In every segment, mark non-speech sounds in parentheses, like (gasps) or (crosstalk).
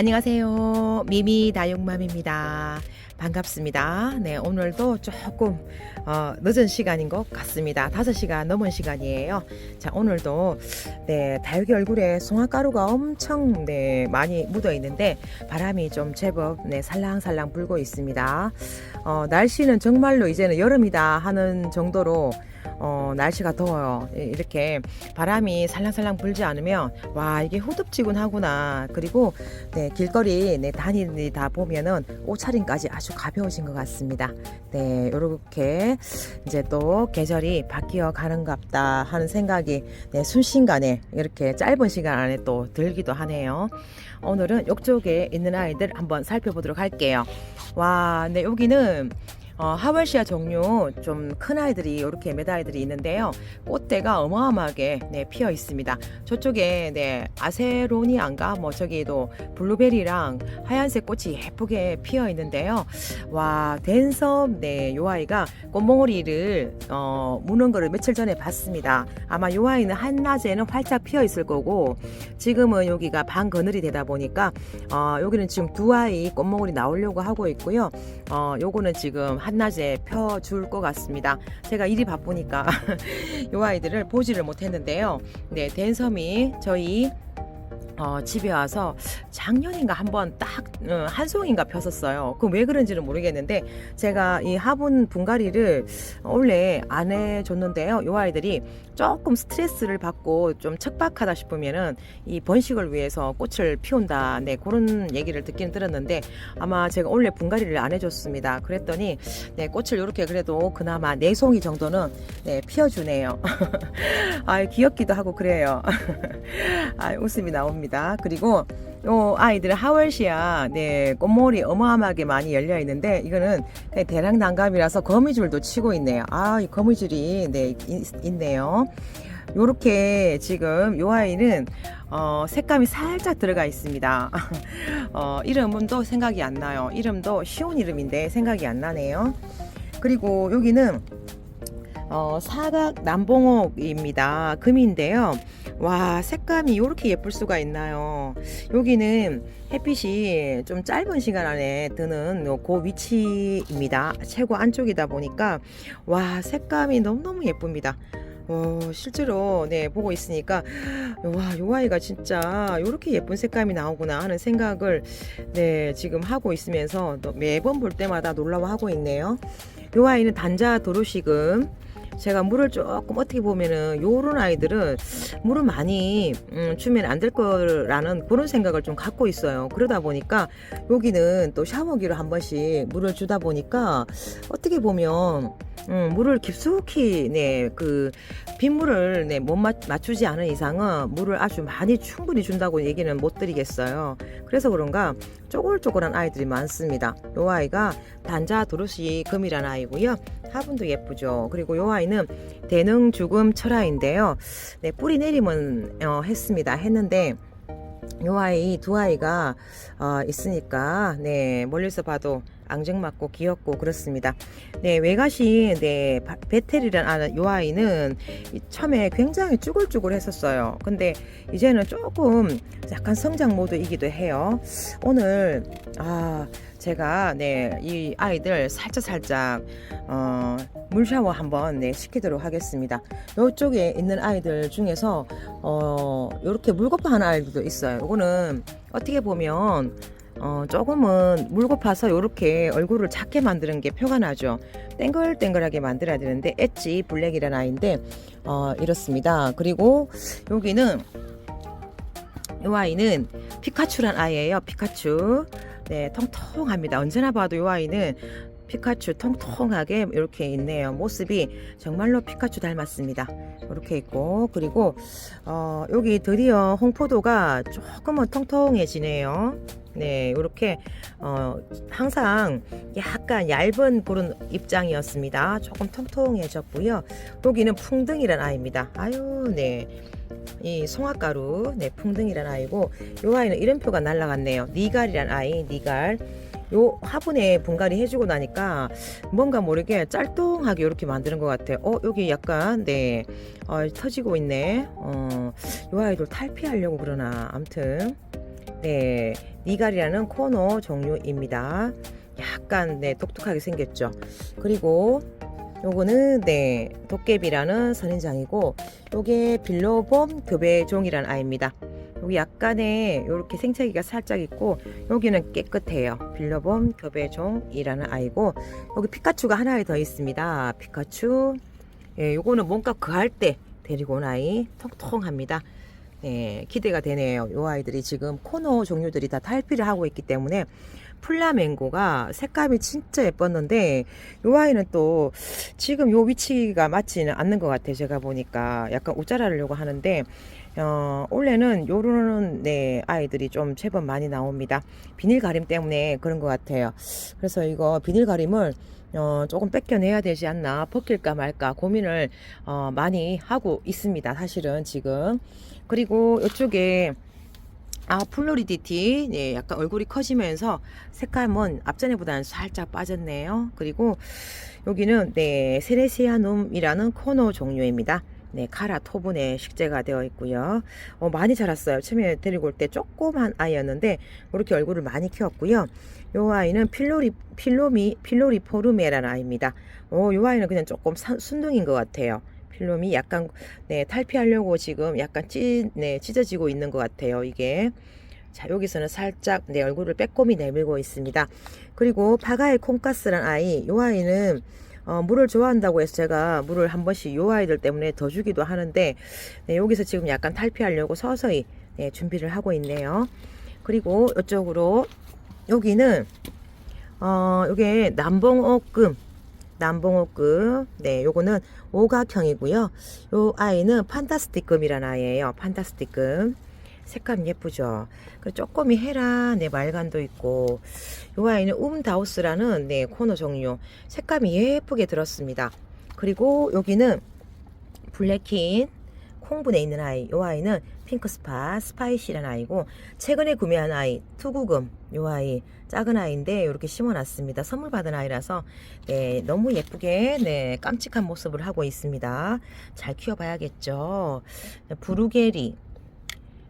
안녕하세요. 미미 다육맘입니다. 반갑습니다. 네, 오늘도 조금 어, 늦은 시간인 것 같습니다. 5시간 넘은 시간이에요. 자, 오늘도 네, 다육이 얼굴에 송화가루가 엄청 네, 많이 묻어 있는데 바람이 좀 제법 네, 살랑살랑 불고 있습니다. 어, 날씨는 정말로 이제는 여름이다 하는 정도로 어, 날씨가 더워요. 이- 이렇게 바람이 살랑살랑 불지 않으면 와 이게 후덥지근하구나. 그리고 네, 길거리 네, 다니다 보면은 옷차림까지 아주 가벼워진 것 같습니다. 네, 이렇게 이제 또 계절이 바뀌어 가는갑다 하는 생각이 네, 순식간에 이렇게 짧은 시간 안에 또 들기도 하네요. 오늘은 이쪽에 있는 아이들 한번 살펴보도록 할게요. 와, 네 여기는 어, 하월시아 종류 좀 큰 아이들이 이렇게 몇 아이들이 있는데요. 꽃대가 어마어마하게 네, 피어 있습니다. 저쪽에 네, 아세로니안가 뭐 저기도 블루베리랑 하얀색 꽃이 예쁘게 피어 있는데요. 와 댄섬 네 요 아이가 꽃몽오리를 어, 무는 거를 며칠 전에 봤습니다. 아마 요 아이는 한낮에는 활짝 피어 있을 거고 지금은 여기가 반 그늘이 되다 보니까 어, 여기는 지금 두 아이 꽃몽오리 나오려고 하고 있고요. 어, 요거는 지금 한 낮에 펴줄 것 같습니다. 제가 일이 바쁘니까 (laughs) 요 아이들을 보지를 못했는데요. 네, 댄섬이 저희 어, 집에 와서 작년인가 한번 딱 어, 한 송인가 폈었어요. 그왜 그런지는 모르겠는데 제가 이 화분 분갈이를 원래 안 해줬는데요. 요 아이들이 조금 스트레스를 받고 좀 척박하다 싶으면은 이 번식을 위해서 꽃을 피운다. 네 그런 얘기를 듣기는 들었는데 아마 제가 원래 분갈이를 안 해줬습니다. 그랬더니 네 꽃을 이렇게 그래도 그나마 네 송이 정도는 네 피워주네요. (laughs) 아 귀엽기도 하고 그래요. (laughs) 아, 웃음이 나옵니다. 그리고 요 아이들 하월시아 네 꽃몰이 어마어마하게 많이 열려 있는데 이거는 대량 난감이라서 거미줄도 치고 있네요. 아, 이 거미줄이 네 있, 있네요. 요렇게 지금 요 아이는 어, 색감이 살짝 들어가 있습니다. (laughs) 어, 이름은 또 생각이 안 나요. 이름도 쉬운 이름인데 생각이 안 나네요. 그리고 여기는 어, 사각 남봉옥입니다. 금인데요. 와, 색감이 이렇게 예쁠 수가 있나요? 여기는 햇빛이 좀 짧은 시간 안에 드는 요그 위치입니다. 최고 안쪽이다 보니까 와, 색감이 너무너무 예쁩니다. 어, 실제로 네 보고 있으니까 와, 요 아이가 진짜 이렇게 예쁜 색감이 나오구나 하는 생각을 네 지금 하고 있으면서 또 매번 볼 때마다 놀라워하고 있네요. 요 아이는 단자 도로시금 제가 물을 조금 어떻게 보면은 요런 아이들은 물을 많이 음, 주면 안 될 거라는 그런 생각을 좀 갖고 있어요. 그러다 보니까 여기는 또 샤워기로 한 번씩 물을 주다 보니까 어떻게 보면 음, 물을 깊숙이 네그 빗물을 네못 맞추지 않은 이상은 물을 아주 많이 충분히 준다고 얘기는 못 드리겠어요. 그래서 그런가 쪼글쪼글한 아이들이 많습니다. 요 아이가 단자 도르시 금이라는 아이고요. 화분도 예쁘죠. 그리고 요 아이는 대능 죽음 철아인데요. 네, 뿌리 내림은 어, 했습니다. 했는데 요 아이 두 아이가 어, 있으니까 네 멀리서 봐도 앙증맞고 귀엽고 그렇습니다. 네 외갓이 네 바- 베텔이라는 요 아이는 이 처음에 굉장히 쭈글쭈글 했었어요. 근데 이제는 조금 약간 성장 모드이기도 해요. 오늘 아 제가 네 이 아이들 살짝 살짝 어, 물 샤워 한번 네 시키도록 하겠습니다. 이쪽에 있는 아이들 중에서 어 이렇게 물고파하는 아이들도 있어요. 이거는 어떻게 보면 어, 조금은 물고파서 이렇게 얼굴을 작게 만드는 게 표가 나죠. 땡글땡글하게 만들어야 되는데 엣지 블랙이라는 아이인데 어, 이렇습니다. 그리고 여기는 이 아이는 피카츄란 아이예요. 피카츄. 네, 통통합니다. 언제나 봐도 이 아이는 피카츄 통통하게 이렇게 있네요. 모습이 정말로 피카츄 닮았습니다. 이렇게 있고 그리고 어, 여기 드디어 홍포도가 조금은 통통해지네요. 네, 이렇게 어, 항상 약간 얇은 그런 입장이었습니다. 조금 통통해졌고요. 여기는 풍등이란 아이입니다. 아유, 네. 이 송화가루, 네, 풍등이란 아이고, 요 아이는 이름표가 날라갔네요. 니갈이란 아이, 니갈. 요 화분에 분갈이 해주고 나니까 뭔가 모르게 짤뚱하게 이렇게 만드는 것 같아요. 어, 여기 약간, 네, 어, 터지고 있네. 어, 요 아이들 탈피하려고 그러나. 암튼. 네, 니갈이라는 코너 종류입니다. 약간 네 독특하게 생겼죠. 그리고 요거는 네 도깨비라는 선인장이고 요게 빌로봄 교배종이라는 아이입니다. 여기 약간의 이렇게 생채기가 살짝 있고 여기는 깨끗해요. 빌로봄 교배종이라는 아이고 여기 피카츄가 하나 더 있습니다. 피카츄 예, 요거는 뭔가 그할 때 데리고 온 아이 통통합니다. 네, 기대가 되네요. 요 아이들이 지금 코너 종류들이 다 탈피를 하고 있기 때문에 플라멩고가 색감이 진짜 예뻤는데 요 아이는 또 지금 요 위치가 맞지는 않는 것 같아요. 제가 보니까 약간 옷자라려고 하는데 어, 원래는 요런 네 아이들이 좀 제법 많이 나옵니다. 비닐 가림 때문에 그런 것 같아요. 그래서 이거 비닐 가림을 어, 조금 뺏겨내야 되지 않나 벗길까 말까 고민을 어, 많이 하고 있습니다. 사실은 지금 그리고 이쪽에 아 플로리디티 네, 약간 얼굴이 커지면서 색감은 앞전에보다는 살짝 빠졌네요. 그리고 여기는 네 세레시아눔이라는 코너 종류입니다. 네, 카라 토분에 식재가 되어 있고요. 어, 많이 자랐어요. 처음에 데리고 올 때 조그만 아이였는데 이렇게 얼굴을 많이 키웠고요. 요 아이는 필로리 필로미 필로리포르메라는 아이입니다. 어, 요 아이는 그냥 조금 사- 순둥인 것 같아요. 필름이 약간 네, 탈피하려고 지금 약간 찢, 네, 찢어지고 있는 것 같아요. 이게 자 여기서는 살짝 내 얼굴을 빼꼼히 내밀고 있습니다. 그리고 파가의 콩가스란 아이, 요 아이는 어, 물을 좋아한다고 해서 제가 물을 한 번씩 요 아이들 때문에 더 주기도 하는데 네, 여기서 지금 약간 탈피하려고 서서히 네, 준비를 하고 있네요. 그리고 이쪽으로 여기는 어, 요게 남봉옥금 남봉옥금 네 요거는 오각형이고요. 요 아이는 판타스틱금이라는 아이예요. 판타스틱금 색감 예쁘죠? 그리고 조금이 헤라. 네 말간도 있고. 요 아이는 움다우스라는 네 코너 종류. 색감이 예쁘게 들었습니다. 그리고 여기는 블랙킨 콩분에 있는 아이 요 아이는 핑크스파 스파이시라는 아이고 최근에 구매한 아이 투구금 요 아이 작은 아이인데 이렇게 심어놨습니다. 선물 받은 아이라서 네 너무 예쁘게 네 깜찍한 모습을 하고 있습니다. 잘 키워봐야겠죠? 부루게리.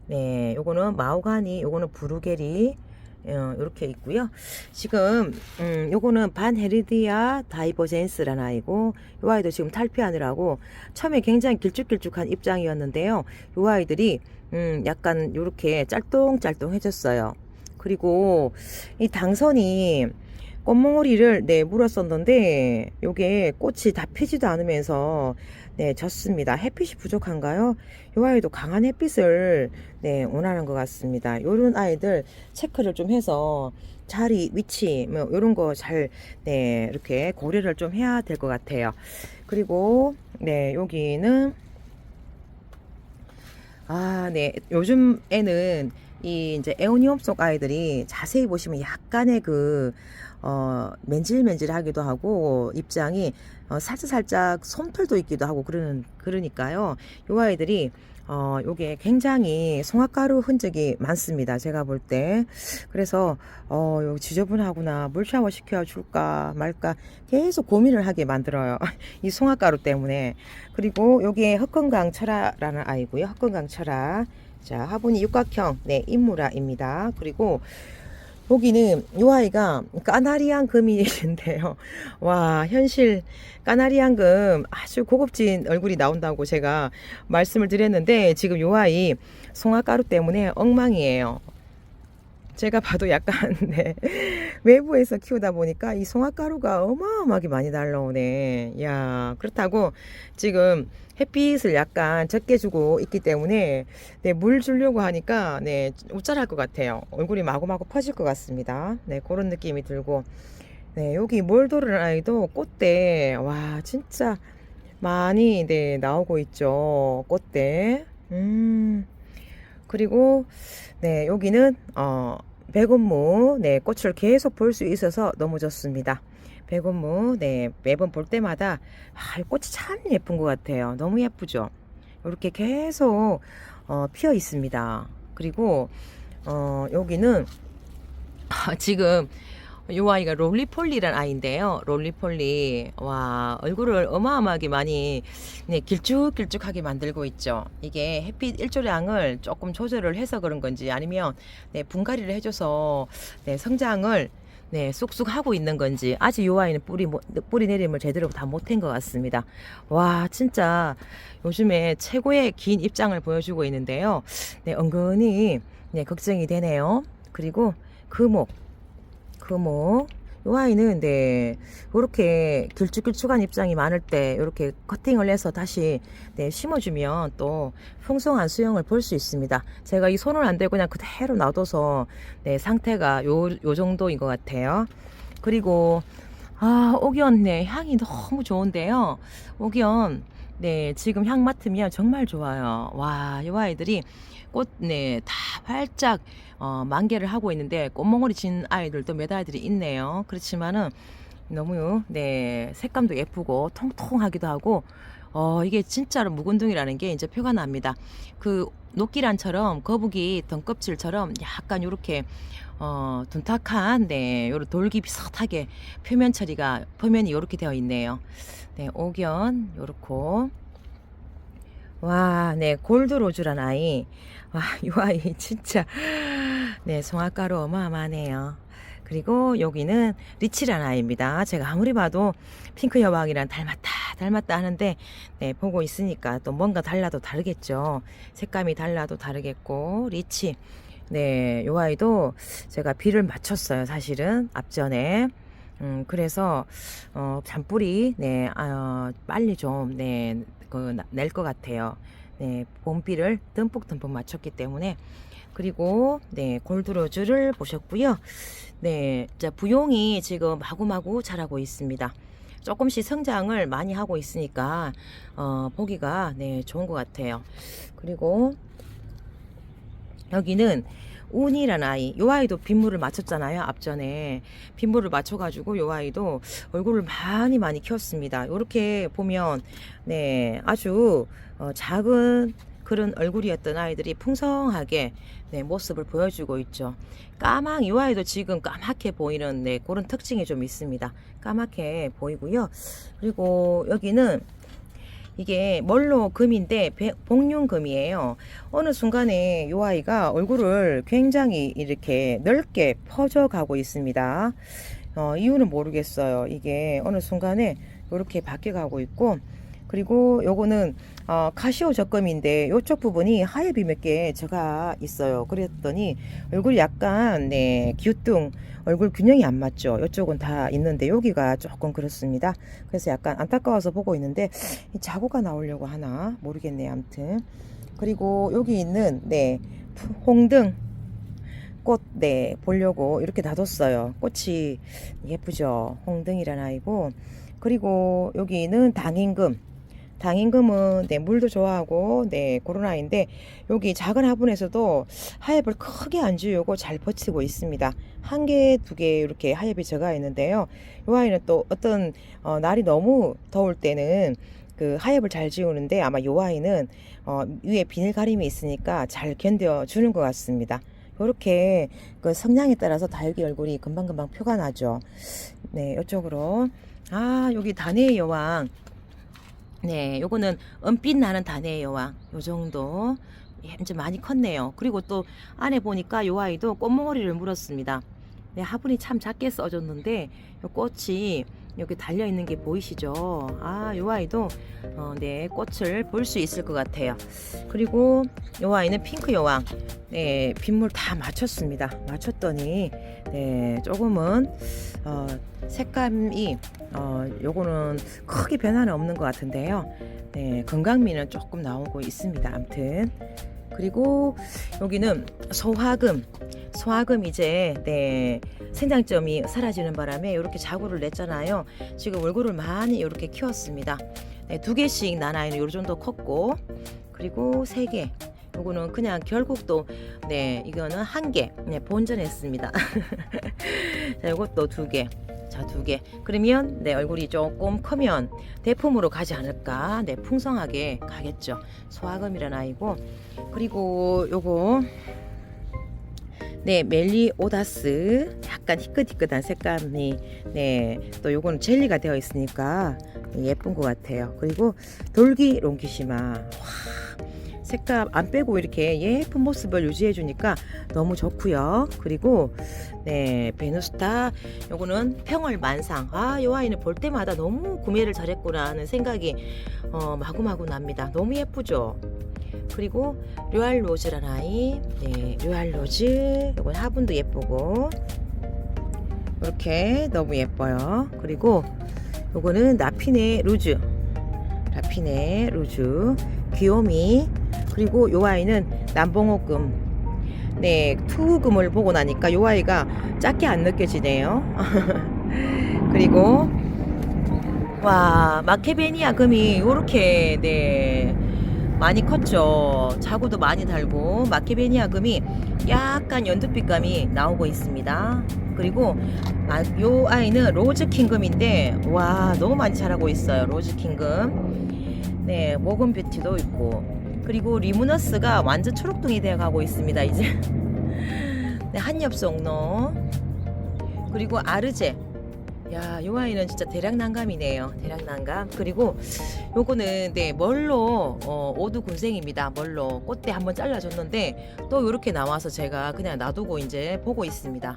네 요거는 마오가니 요거는 부루게리. 어, 이렇게 있고요. 지금 음, 요거는 반헤리디아 다이버젠스라는 아이고 요 아이도 지금 탈피하느라고 처음에 굉장히 길쭉길쭉한 입장이었는데요. 요 아이들이 음, 약간 요렇게 짤똥짤똥해졌어요. 그리고 이 당선이 꽃몽오리를 네 물었었는데 요게 꽃이 다 피지도 않으면서 네 졌습니다. 햇빛이 부족한가요? 요 아이도 강한 햇빛을 네 원하는 것 같습니다. 요런 아이들 체크를 좀 해서 자리 위치 뭐 요런 거 잘 네 이렇게 고려를 좀 해야 될 것 같아요. 그리고 네 여기는 아, 네. 요즘에는 이 이제 에오니움 속 아이들이 자세히 보시면 약간의 그, 어, 맨질맨질하기도 하고, 입장이, 어, 살짝살짝 솜털도 있기도 하고, 그러는, 그러니까요. 요 아이들이, 어, 요게 굉장히 송화가루 흔적이 많습니다. 제가 볼 때. 그래서, 어, 요 지저분하구나. 물 샤워 시켜 줄까 말까 계속 고민을 하게 만들어요. (laughs) 이 송화가루 때문에. 그리고 여기에 흑건강 철화라는 아이고요. 흑건강 철화. 자, 화분이 육각형, 네, 인무라입니다. 그리고 여기는 이 아이가 까나리안 금인데요. (laughs) 와, 현실 까나리안 금 아주 고급진 얼굴이 나온다고 제가 말씀을 드렸는데 지금 이 아이 송화가루 때문에 엉망이에요. 제가 봐도 약간 (laughs) 네. 외부에서 키우다 보니까 이 송화가루가 어마어마하게 많이 날라오네. 야 그렇다고 지금 햇빛을 약간 적게 주고 있기 때문에 네, 물 주려고 하니까 네, 우쭐할 것 같아요. 얼굴이 마구마구 퍼질 것 같습니다. 네, 그런 느낌이 들고 네, 여기 몰도르 아이도 꽃대 와 진짜 많이 네, 나오고 있죠. 꽃대. 음. 그리고 네, 여기는 어 백운무 네, 꽃을 계속 볼 수 있어서 너무 좋습니다. 백운무 네, 매번 볼 때마다 아, 이 꽃이 참 예쁜 것 같아요. 너무 예쁘죠. 이렇게 계속 어, 피어 있습니다. 그리고 어, 여기는 아, 지금 이 아이가 롤리폴리란 아이인데요. 롤리폴리. 와, 얼굴을 어마어마하게 많이 네, 길쭉길쭉하게 만들고 있죠. 이게 햇빛 일조량을 조금 조절을 해서 그런 건지 아니면 네, 분갈이를 해줘서 네, 성장을 네, 쑥쑥 하고 있는 건지 아직 이 아이는 뿌리 못- 뿌리 내림을 제대로 다 못한 것 같습니다. 와, 진짜 요즘에 최고의 긴 입장을 보여주고 있는데요. 네, 은근히 네, 걱정이 되네요. 그리고 금옥, 금옥. 이 아이는 네, 이렇게 길쭉길쭉한 입장이 많을 때 이렇게 커팅을 해서 다시 네, 심어주면 또 풍성한 수영을 볼 수 있습니다. 제가 이 손을 안 대고 그냥 그대로 놔둬서 네, 상태가 요, 요 정도인 것 같아요. 그리고 아, 옥연 네, 향이 너무 좋은데요. 옥연 네, 지금 향 맡으면 정말 좋아요. 와, 이 아이들이 꽃, 네, 다 활짝 어, 만개를 하고 있는데 꽃몽울이 진 아이들도 몇 아이들이 있네요. 그렇지만은 너무 네 색감도 예쁘고 통통하기도 하고 어 이게 진짜로 묵은둥이라는 게 이제 표가 납니다. 그 녹기란처럼 거북이 덩껍질처럼 약간 요렇게 어 둔탁한 네 요런 돌기 비슷하게 표면 처리가 표면이 요렇게 되어 있네요. 네 옥연 요렇고 와, 네, 골드로즈란 아이. 와, (laughs) 이 아이 진짜, 네, 송화가루 어마어마하네요. 그리고 여기는 리치란 아이입니다. 제가 아무리 봐도 핑크 여왕이랑 닮았다, 닮았다 하는데, 네, 보고 있으니까 또 뭔가 달라도 다르겠죠. 색감이 달라도 다르겠고, 리치. 네, 요 아이도 제가 비를 맞췄어요, 사실은. 앞전에. 음, 그래서, 어, 잔뿌리, 네, 아, 빨리 좀, 네, 그, 낼것 같아요. 네, 봄비를 듬뿍 듬뿍 맞췄기 때문에. 그리고, 네, 골드로즈를 보셨고요. 네, 자, 부용이 지금 마구마구 자라고 있습니다. 조금씩 성장을 많이 하고 있으니까, 어, 보기가, 네, 좋은 것 같아요. 그리고, 여기는 운이라는 아이. 요 아이도 빗물을 맞췄잖아요. 앞전에. 빗물을 맞춰가지고 요 아이도 얼굴을 많이 많이 키웠습니다. 요렇게 보면, 네, 아주 어, 작은 그런 얼굴이었던 아이들이 풍성하게 네, 모습을 보여주고 있죠. 까망, 이 아이도 지금 까맣게 보이는 네, 그런 특징이 좀 있습니다. 까맣게 보이고요. 그리고 여기는 이게 멀로 금인데 배- 복륜금이에요. 어느 순간에 이 아이가 얼굴을 굉장히 이렇게 넓게 퍼져가고 있습니다. 어, 이유는 모르겠어요. 이게 어느 순간에 이렇게 바뀌어가고 있고 그리고 요거는 어, 카시오 적금인데 요쪽 부분이 하엽이 몇 개 제가 있어요. 그랬더니 얼굴이 약간 네 기우뚱 얼굴 균형이 안 맞죠. 요쪽은 다 있는데 여기가 조금 그렇습니다. 그래서 약간 안타까워서 보고 있는데 이 자구가 나오려고 하나 모르겠네요. 아무튼 그리고 여기 있는 네 홍등 꽃 네 보려고 이렇게 놔뒀어요. 꽃이 예쁘죠. 홍등이란 아이고 그리고 여기는 당임금 당임금은 네 물도 좋아하고 네 아이인데 여기 작은 화분에서도 하엽을 크게 안 지우고 잘 버티고 있습니다. 한 개, 두 개 이렇게 하엽이 적어 있는데요. 이 아이는 또 어떤 어, 날이 너무 더울 때는 그 하엽을 잘 지우는데 아마 이 아이는 어, 위에 비닐 가림이 있으니까 잘 견뎌 주는 것 같습니다. 이렇게 그 성향에 따라서 다육이 얼굴이 금방금방 표가 나죠. 네, 이쪽으로 아 여기 다네의 여왕. 네, 요거는 은빛 나는 다네의 여왕. 요 정도. 예, 이제 많이 컸네요. 그리고 또 안에 보니까 요 아이도 꽃몽오리를 물었습니다. 네, 화분이 참 작게 써줬는데 요 꽃이 여기 달려 있는 게 보이시죠? 아, 요 아이도 어, 네 꽃을 볼 수 있을 것 같아요. 그리고 요 아이는 핑크 여왕. 네, 빗물 다 맞췄습니다. 맞췄더니 네 조금은 어, 색감이 어, 요거는 크게 변화는 없는 것 같은데요. 네, 건강미는 조금 나오고 있습니다. 암튼 그리고 여기는 소화금. 소화금 이제 네 생장점이 사라지는 바람에 이렇게 자구를 냈잖아요. 지금 얼굴을 많이 이렇게 키웠습니다. 네, 두 개씩 나나이는 요 정도 컸고 그리고 세 개. 요거는 그냥 결국 또 네 이거는 한 개. 네 본전했습니다. (laughs) 자 요것도 두 개. 자, 두 개. 그러면 내 얼굴이 조금 크면 대품으로 가지 않을까? 네, 풍성하게 가겠죠. 소화금이란 아이고. 그리고 요거 네, 멜리오다스 약간 희끗희끗한 색감이 네, 또 요거는 젤리가 되어 있으니까 예쁜 것 같아요. 그리고 돌기 롱기시마 와, 색감 안 빼고 이렇게 예쁜 모습을 유지해 주니까 너무 좋고요. 그리고 네, 베누스타 요거는 평월 만상. 아, 요 아이는 볼 때마다 너무 구매를 잘했구나 하는 생각이 어, 마구마구 납니다. 너무 예쁘죠? 그리고 류알 로즈라는 아이. 네, 류알 로즈. 요건 화분도 예쁘고. 이렇게 너무 예뻐요. 그리고 요거는 나피네 루즈. 나피네 루즈. 귀요미. 그리고 요 아이는 남봉호금. 네, 투금을 보고 나니까 요 아이가 작게 안 느껴지네요. (laughs) 그리고 와 마케베니아 금이 요렇게 네 많이 컸죠. 자구도 많이 달고 마케베니아 금이 약간 연두빛감이 나오고 있습니다. 그리고 아, 요 아이는 로즈 킹금인데 와 너무 많이 자라고 있어요. 로즈 킹금. 네, 모금 뷰티도 있고 그리고 리무너스가 완전 초록둥이 되어 가고 있습니다. 이제 네, 한엽송로 그리고 아르제 야, 요 아이는 진짜 대략 난감이네요. 대략 난감. 그리고 요거는 네, 멀로 어, 오두 군생입니다. 멀로 꽃대 한번 잘라줬는데 또 이렇게 나와서 제가 그냥 놔두고 이제 보고 있습니다.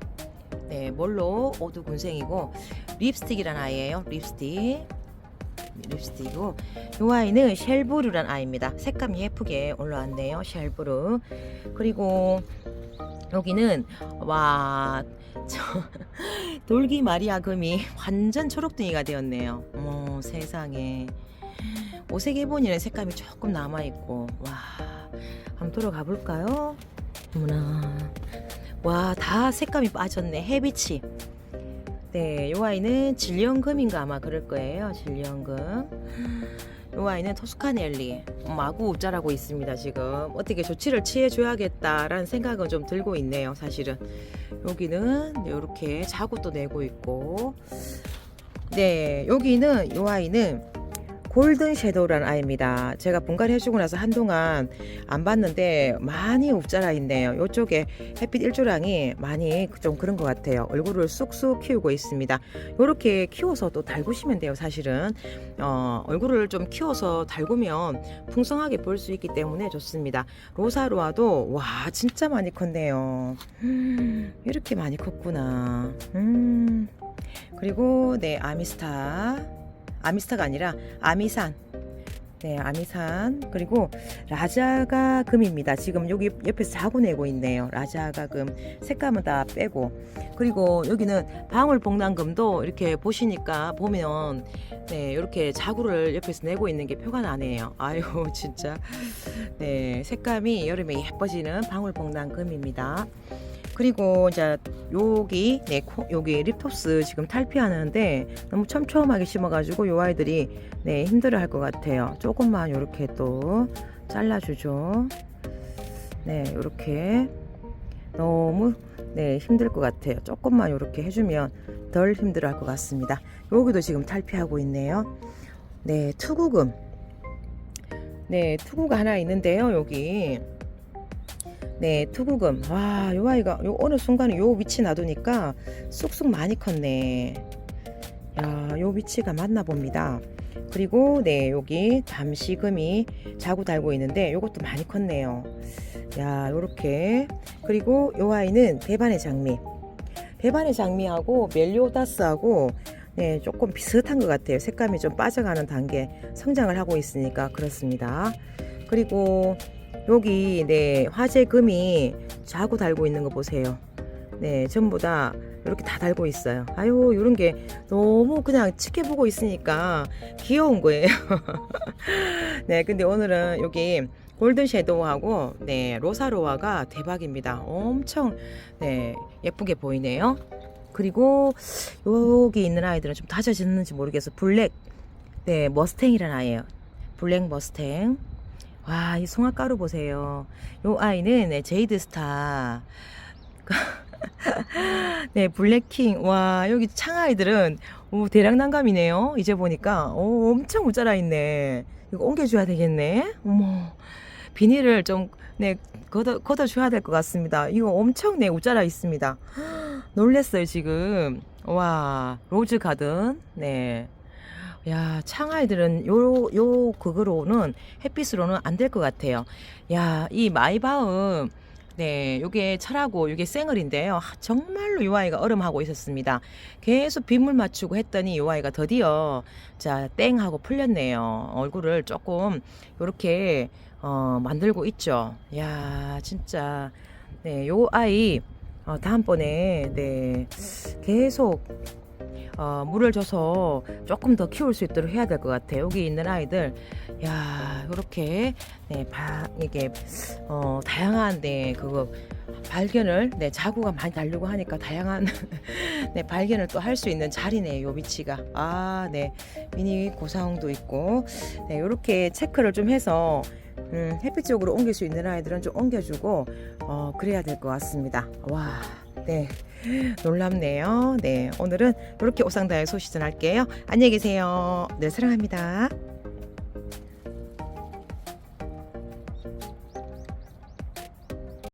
네, 멀로 오두 군생이고 립스틱이란 아이예요. 립스틱. 립스틱이고 요 아이는 쉘브루란 아이입니다. 색감이 예쁘게 올라왔네요. 쉘브루. 그리고 여기는 와 저, (laughs) 돌기 마리아 금이 완전 초록둥이가 되었네요. 어머 세상에 오색 일본이는 색감이 조금 남아 있고 와 한번 돌아가 볼까요? 어머나 와 다 색감이 빠졌네 해비치 네, 요 아이는 진리연금인가 아마 그럴 거예요. 진리연금. 요 아이는 토스카넬리 마구 웃자라고 있습니다 지금 어떻게 조치를 취해줘야겠다라는 생각은 좀 들고 있네요 사실은 여기는 이렇게 자구도 내고 있고 네 여기는 요 아이는 골든 섀도우라는 아이입니다. 제가 분갈이 해주고 나서 한동안 안 봤는데 많이 옵자라 있네요. 이쪽에 햇빛 일조량이 많이 좀 그런 것 같아요. 얼굴을 쑥쑥 키우고 있습니다. 이렇게 키워서 또 달구시면 돼요. 사실은 어, 얼굴을 좀 키워서 달구면 풍성하게 보일 수 있기 때문에 좋습니다. 로사로아도 와 진짜 많이 컸네요. 음, 이렇게 많이 컸구나. 음. 그리고 네 아미스타. 아미스타가 아니라 아미산. 네, 아미산. 그리고 라자가 금입니다. 지금 여기 옆에서 자고 내고 있네요. 라자가 금. 색감은 다 빼고. 그리고 여기는 방울복랑금도 이렇게 보시니까 보면 네, 이렇게 자구를 옆에서 내고 있는 게 표가 나네요. (laughs) 아유, 진짜. 네, 색감이 여름에 예뻐지는 방울복랑금입니다. 그리고 이제 여기 네 코, 여기 립톱스 지금 탈피하는데 너무 촘촘하게 심어가지고 요 아이들이 네 힘들어할 것 같아요. 조금만 이렇게 또 잘라주죠. 네 이렇게 너무 네 힘들 것 같아요. 조금만 이렇게 해주면 덜 힘들어할 것 같습니다. 여기도 지금 탈피하고 있네요. 네 투구금 네 투구가 하나 있는데요. 여기 네, 투구금. 와, 요 아이가 요 어느 순간에 요 위치 놔두니까 쑥쑥 많이 컸네. 야, 요 위치가 맞나 봅니다. 그리고 네, 여기 잠시금이 자고 달고 있는데 요것도 많이 컸네요. 야, 요렇게. 그리고 요 아이는 대반의 장미. 대반의 장미하고 멜리오다스하고 네, 조금 비슷한 것 같아요. 색감이 좀 빠져가는 단계 성장을 하고 있으니까 그렇습니다. 그리고 여기 네 화재금이 자고 달고 있는 거 보세요. 네 전부 다 이렇게 다 달고 있어요. 아유 이런 게 너무 그냥 지켜보고 있으니까 귀여운 거예요. (laughs) 네 근데 오늘은 여기 골든 섀도우하고 네 로사로아가 대박입니다. 엄청 네 예쁘게 보이네요. 그리고 여기 있는 아이들은 좀 다져졌는지 모르겠어. 블랙 네 머스탱이라는 아이예요. 블랙 머스탱. 와, 이 송화가루 보세요. 요 아이는 네, 제이드 스타. (laughs) 네, 블랙킹. 와, 여기 창아이들은 오, 대량 난감이네요. 이제 보니까. 오, 엄청 우짜라 있네. 이거 옮겨줘야 되겠네. 어머. 비닐을 좀 네 걷어 걷어 줘야 될 것 같습니다. 이거 엄청 네 우짜라 있습니다. (gasps) 놀랬어요 지금. 와 로즈 가든 네. 야 창아이들은 요 요 그거로는 햇빛으로는 안 될 것 같아요. 야 이 마이바움 네, 요게 철하고 요게 생얼인데요. 하, 정말로 요 아이가 얼음하고 있었습니다. 계속 빗물 맞추고 했더니 요 아이가 드디어 자, 땡 하고 풀렸네요. 얼굴을 조금 요렇게 어, 만들고 있죠. 야, 진짜 네, 요 아이 어, 다음번에 네, 계속 어, 물을 줘서 조금 더 키울 수 있도록 해야 될 것 같아요. 여기 있는 아이들, 야, 요렇게, 네, 바, 이게, 어, 다양한, 네, 그거, 발견을, 네, 자구가 많이 달리고 하니까 다양한, (laughs) 네, 발견을 또 할 수 있는 자리네요, 요 위치가. 아, 네, 미니 고사홍도 있고, 네, 요렇게 체크를 좀 해서, 음, 햇빛 쪽으로 옮길 수 있는 아이들은 좀 옮겨주고, 어, 그래야 될 것 같습니다. 와, 네. 놀랍네요. 네. 오늘은 이렇게 옥상다에서 시전할게요. 안녕히 계세요. 네, 사랑합니다.